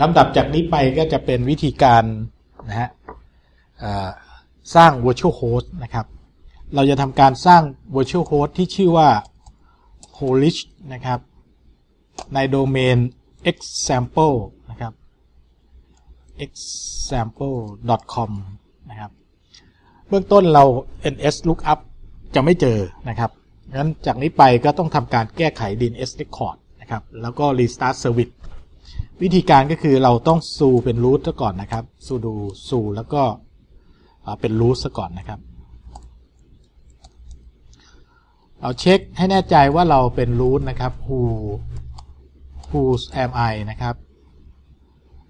ลำดับจากนี้ไปก็จะเป็นวิธีการนะฮะสร้าง virtual host นะครับ เราจะทำการสร้าง virtual host ที่ชื่อว่า polish นะครับ ในโดเมน example นะครับ example.com นะครับ เบื้องต้นเรา ns lookup จะไม่เจอนะครับ งั้นจากนี้ไปก็ต้องทำการแก้ไข DNS record นะครับ แล้วก็ restart service วิธีการก็คือเราต้องซูเป็น root ซะก่อนนะครับซูดูซูแล้วก็เป็น root ซะก่อนนะครับ เราเช็คให้แน่ใจว่าเราเป็น root นะครับ who who am I นะครับ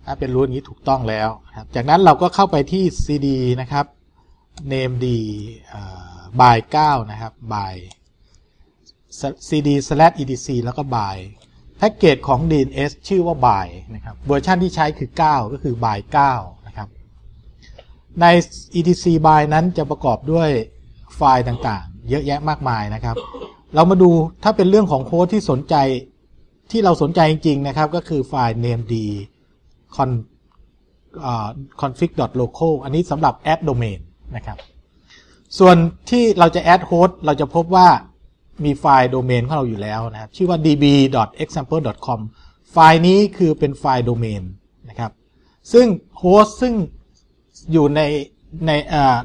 ถ้าเป็น root นี้ถูกต้องแล้วครับจากนั้นเราก็เข้าไปที่ cd นะครับ name d by 9 นะครับ by cd slash etc แล้วก็ by แพ็กเกจของ DNS ชื่อว่า by นะครับเวอร์ชันที่ใช้คือ 9 ก็คือ by 9นะครับใน etc by นั้นจะประกอบด้วยไฟล์ต่างๆ เยอะแยะมากมายนะครับ เรามาดูถ้าเป็นเรื่องของโค้ดที่สนใจที่เราสนใจจริงๆนะครับ ก็คือไฟล์ named con config local อันนี้สำหรับ add domain นะครับ ส่วนที่เราจะ add host เราจะพบว่า มีไฟล์โดเมนของเราอยู่แล้วนะครับ ชื่อว่า db.example.com ไฟล์นี้คือเป็นไฟล์โดเมนนะครับ ซึ่งโฮสต์ซึ่งอยู่ในใน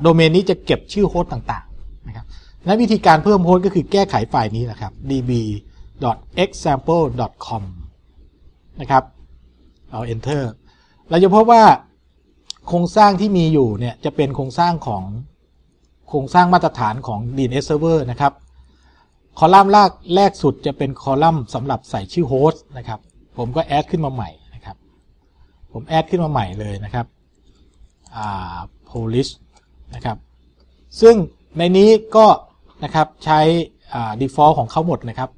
โดเมนนี้จะเก็บชื่อโฮสต์ต่างๆนะครับและวิธีการเพิ่มโฮสต์ก็คือแก้ไขไฟล์นี้นะครับ db.example.com นะครับ เอา enter เราจะพบว่าโครงสร้างที่มีอยู่เนี่ยจะเป็นโครงสร้างของโครงสร้างมาตรฐานของ DNS server นะครับ คอลัมน์แรกแรกสุดจะเป็นคอลัมน์สำหรับใส่ชื่อโฮสต์นะครับ ผมก็แอดขึ้นมาใหม่นะครับ ผมแอดขึ้นมาใหม่เลยนะครับอ่า polish นะครับ ซึ่งในนี้ก็นะครับใช้อ่า default ของเขาหมดนะครับ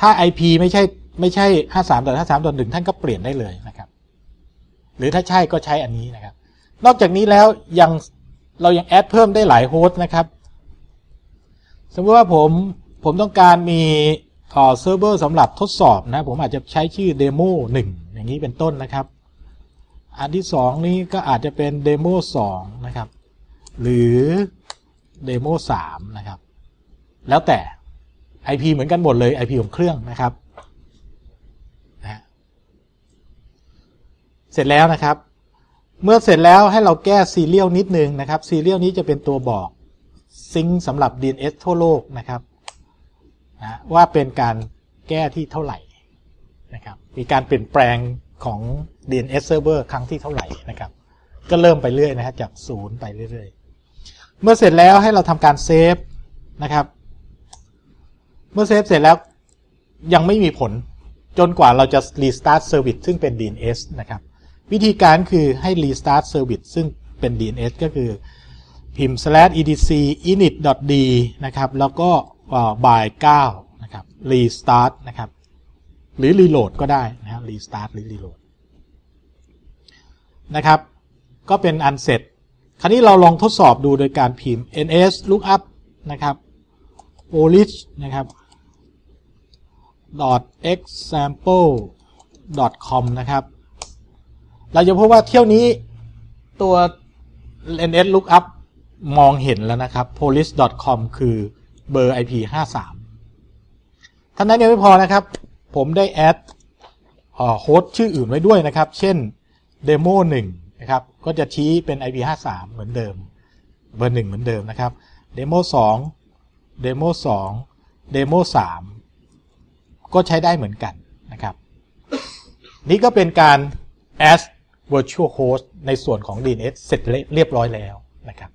ถ้า IP ไม่ใช่ไม่ใช่ 53.53.1 ท่านก็เปลี่ยนได้เลยนะครับ หรือถ้าใช่ก็ใช้อันนี้นะครับ นอกจากนี้แล้วยังเรายังแอดเพิ่มได้หลายโฮสต์นะครับ สมมติว่าผม ผมต้องการมีเซิร์ฟเวอร์สำหรับทดสอบนะ ผมอาจจะใช้ชื่อเดโมหนึ่งอย่างนี้เป็นต้นนะครับ อันที่สองนี้ก็อาจจะเป็นเดโมสองนะครับ หรือเดโมสามนะครับ แล้วแต่ IP เหมือนกันหมดเลย IP ของเครื่องนะครับนะเสร็จแล้วนะครับ เมื่อเสร็จแล้วให้เราแก้ซีเรียลนิดนึงนะครับซีเรียลนี้จะเป็นตัวบอกซิงสำหรับ DNS ทั่วโลกนะครับ นะว่าเป็นการแก้ที่เท่าไหร่นะครับมีการเปลี่ยนแปลงของ DNS server ครั้งที่เท่าไหร่นะครับ ก็เริ่มไปเรื่อยนะครับจากศูนย์ไปเรื่อยๆ เมื่อเสร็จแล้วให้เราทำการเซฟนะครับ เมื่อเซฟเสร็จแล้วยังไม่มีผลจนกว่าเราจะ restart service ซึ่งเป็น DNS นะครับ วิธีการคือให้ restart service ซึ่งเป็น DNS ก็คือพิมพ์ slash etc init.d นะครับ แล้วก็ บ่าย9นะครับ restart นะครับ หรือ reload ก็ได้นะครับ restart หรือ reload นะครับ ก็เป็นอันเสร็จ คราวนี้เราลองทดสอบดูโดยการพิมพ์ ns lookup นะครับ polis นะครับ example com นะครับ เราจะพบว่าเที่ยวนี้ตัว ns lookup มองเห็นแล้วนะครับ police com คือ เบอร์ IP 53ท่านั้นยังไม่พอนะครับ ผมได้แอดโฮสต์ชื่ออื่นไว้ด้วยนะครับ เช่น demo 1นะครับ ก็จะชี้เป็น IP 53 เหมือนเดิม เบอร์ 1 เหมือนเดิมนะครับ demo 2 demo 2 demo 3 ก็ใช้ได้เหมือนกันนะครับ นี่ก็เป็นการ add virtual host ในส่วนของ DNS เสร็จเรียบร้อยแล้วนะครับ